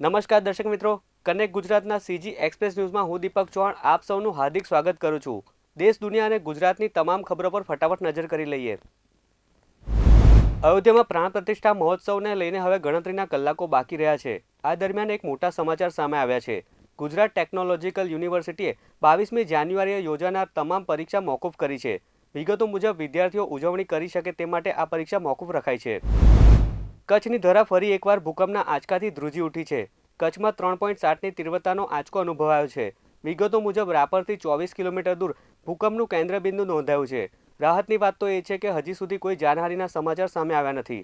નમસ્કાર દર્શક મિત્રો. કનેક્ટ ગુજરાતના સીજી એક્સપ્રેસ ન્યૂઝમાં હું દીપક ચૌહાણ આપ સૌનું હાર્દિક સ્વાગત કરું છું. દેશ, દુનિયા અને ગુજરાતની તમામ ખબરો પર ફટાફટ નજર કરી લઈએ. અયોધ્યામાં પ્રાણ પ્રતિષ્ઠા મહોત્સવને લઈને હવે ગણતરીના કલાકો બાકી રહ્યા છે. આ દરમિયાન એક મોટા સમાચાર સામે આવ્યા છે. ગુજરાત ટેકનોલોજીકલ યુનિવર્સિટીએ બાવીસમી જાન્યુઆરીએ યોજાનાર તમામ પરીક્ષા મોકૂફ કરી છે. વિગતો મુજબ, વિદ્યાર્થીઓ ઉજવણી કરી શકે તે માટે આ પરીક્ષા મોકૂફ રખાઈ છે. કચ્છની ધરા ફરી એકવાર ભૂકંપના આંચકાથી ધ્રુજી ઉઠી છે. કચ્છમાં ત્રણ પોઈન્ટ સાતની તીવ્રતાનો આંચકો અનુભવાયો છે. વિગતો મુજબ રાપરથી ચોવીસ કિલોમીટર દૂર ભૂકંપનું કેન્દ્રબિંદુ નોંધાયું છે. રાહતની વાત તો એ છે કે હજી સુધી કોઈ જાનહાનિના સમાચાર સામે આવ્યા નથી.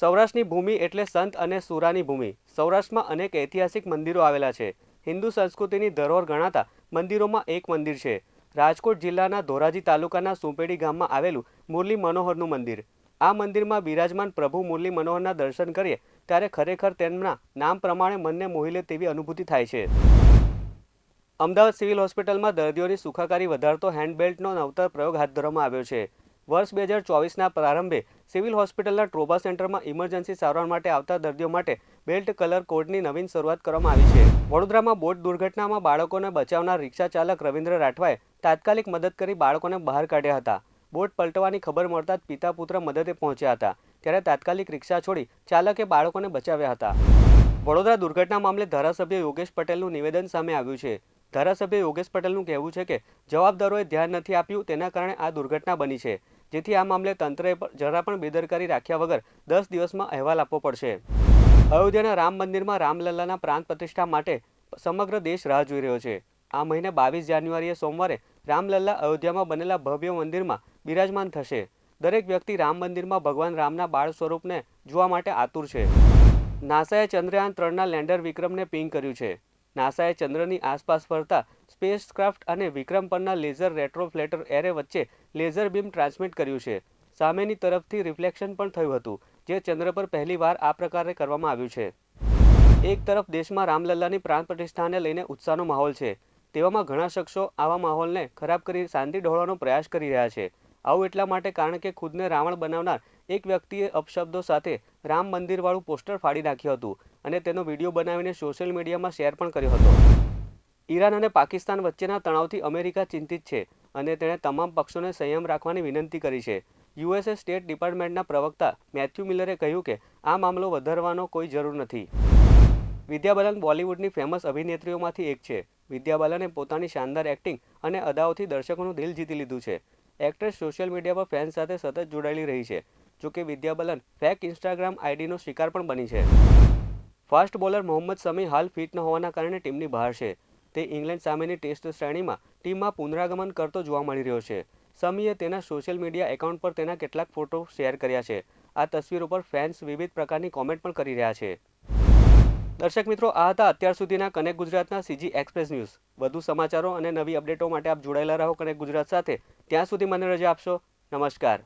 સૌરાષ્ટ્રની ભૂમિ એટલે સંત અને સુરાની ભૂમિ. સૌરાષ્ટ્રમાં અનેક ઐતિહાસિક મંદિરો આવેલા છે. હિન્દુ સંસ્કૃતિની ધરોહર ગણાતા મંદિરોમાં એક મંદિર છે. રાજકોટ જિલ્લાના ધોરાજી તાલુકાના સુંપેડી ગામમાં આવેલું મુરલી મનોહરનું મંદિર. આ મંદિરમાં બિરાજમાન પ્રભુ મુરલી મનોહરના દર્શન કરીએ, ત્યારે ખરેખર તેમના નામ પ્રમાણે મનને મોહી લે તેવી અનુભૂતિ થાય છે. અમદાવાદ સિવિલ હોસ્પિટલમાં દર્દીઓની સુખાકારી વધારતો હેન્ડબેલ્ટનો નવતર પ્રયોગ હાથ ધરવામાં આવ્યો છે. વર્ષ બે હજાર ચોવીસના પ્રારંભે સિવિલ હોસ્પિટલના ટ્રોબા સેન્ટરમાં ઇમરજન્સી સારવાર માટે આવતા દર્દીઓ માટે બેલ્ટ કલર કોડની નવીન શરૂઆત કરવામાં આવી છે. વડોદરામાં બોટ દુર્ઘટનામાં બાળકોને બચાવનાર રિક્ષા ચાલક રવિન્દ્ર રાઠવાએ તાત્કાલિક મદદ કરી બાળકોને બહાર કાઢ્યા હતા. બોટ પલટવાની ખબર મળતા જ પિતા પુત્ર મદદે પહોંચ્યા હતા. ત્યારે તાત્કાલિક રિક્ષા છોડી ચાલકે બાળકોને બચાવ્યા હતા. વડોદરા દુર્ઘટના મામલે ધારાસભ્ય યોગેશ પટેલનું નિવેદન સામે આવ્યું છે. ધારાસભ્ય યોગેશ પટેલનું કહેવું છે કે જવાબદારોએ ધ્યાન નથી આપ્યું, તેના કારણે આ દુર્ઘટના બની છે. જેથી આ મામલે તંત્રએ જરા પણ બેદરકારી રાખ્યા વગર દસ દિવસમાં અહેવાલ આપવો પડશે. અયોધ્યાના રામ મંદિરમાં રામલલ્લાના પ્રાણ પ્રતિષ્ઠા માટે સમગ્ર દેશ રાહ જોઈ રહ્યો છે. આ મહિને બાવીસ જાન્યુઆરીએ સોમવારે રામલલ્લા અયોધ્યામાં બનેલા ભવ્ય મંદિરમાં બિરાજમાન થશે. દરેક વ્યક્તિ રામ મંદિરમાં ભગવાન રામના બાળ સ્વરૂપને જોવા માટે આતુર છે. નાસાએ ચંદ્રયાન ત્રણના લેન્ડર વિક્રમને પિંગ કર્યું છે. નાસાએ ચંદ્રની આસપાસ ફરતા સ્પેસક્રાફ્ટ અને વિક્રમ પરના લેઝર રેટ્રોફ્લેટર એરે વચ્ચે લેઝર બીમ ટ્રાન્સમિટ કર્યું છે. સામેની તરફથી રિફ્લેક્શન પણ થયું હતું, જે ચંદ્ર પર પહેલીવાર આ પ્રકારે કરવામાં આવ્યું છે. એક તરફ દેશમાં રામલલ્લાની પ્રાણ પ્રતિષ્ઠાને લઈને ઉત્સાહનો માહોલ છે. તેવામાં ઘણા શખ્સો આવા માહોલને ખરાબ કરી શાંતિ ઢોળવાનો પ્રયાસ કરી રહ્યા છે. આવું એટલા માટે કારણ કે ખુદને રાવણ બનાવનાર એક વ્યક્તિએ અપશબ્દો સાથે રામ મંદિરવાળું પોસ્ટર ફાડી નાખ્યું હતું અને તેનો વીડિયો બનાવીને સોશિયલ મીડિયામાં શેર પણ કર્યો હતો. ઈરાન અને પાકિસ્તાન વચ્ચેના તણાવથી અમેરિકા ચિંતિત છે અને તેણે તમામ પક્ષોને સંયમ રાખવાની વિનંતી કરી છે. યુએસએ સ્ટેટ ડિપાર્ટમેન્ટના પ્રવક્તા મેથ્યુ મિલરે કહ્યું કે આ મામલો વધારવાનો કોઈ જરૂર નથી. વિદ્યા બાલન બોલિવૂડની ફેમસ અભિનેત્રીઓમાંથી એક છે. વિદ્યા બાલને પોતાની શાનદાર એક્ટિંગ અને અદાઓથી દર્શકોનું દિલ જીતી લીધું છે. એક્ટ્રેસ સોશિયલ મીડિયા પર ફેન્સ સાથે સતત જોડાયેલી રહી છે જોકે વિદ્યા બલન ફેક ઇન્સ્ટાગ્રામ આઈડીનો શિકાર પણ બની છે. ફાસ્ટ બોલર મોહમ્મદ સમી હાલ ફિટ ન હોવાના કારણે ટીમની બહાર છે. તે ઇંગ્લેન્ડ સામેની ટેસ્ટ શ્રેણીમાં ટીમમાં પુનરાગમન કરતો જોવા મળી રહ્યો છે. સમીએ તેના સોશિયલ મીડિયા એકાઉન્ટ પર તેના કેટલાક ફોટો શેર કર્યા છે. આ તસવીરો પર ફેન્સ વિવિધ પ્રકારની કોમેન્ટ પણ કરી રહ્યા છે. દર્શક મિત્રો, આ હતા અત્યાર સુધીના કનેક્ટ ગુજરાતના સીજી એક્સપ્રેસ ન્યૂઝ વધુ સમાચારો અને નવી અપડેટો માટે આપ જોડાયેલા રહો કનેક્ટ ગુજરાત સાથે. ત્યાં સુધી મને રજા આપશો. નમસ્કાર.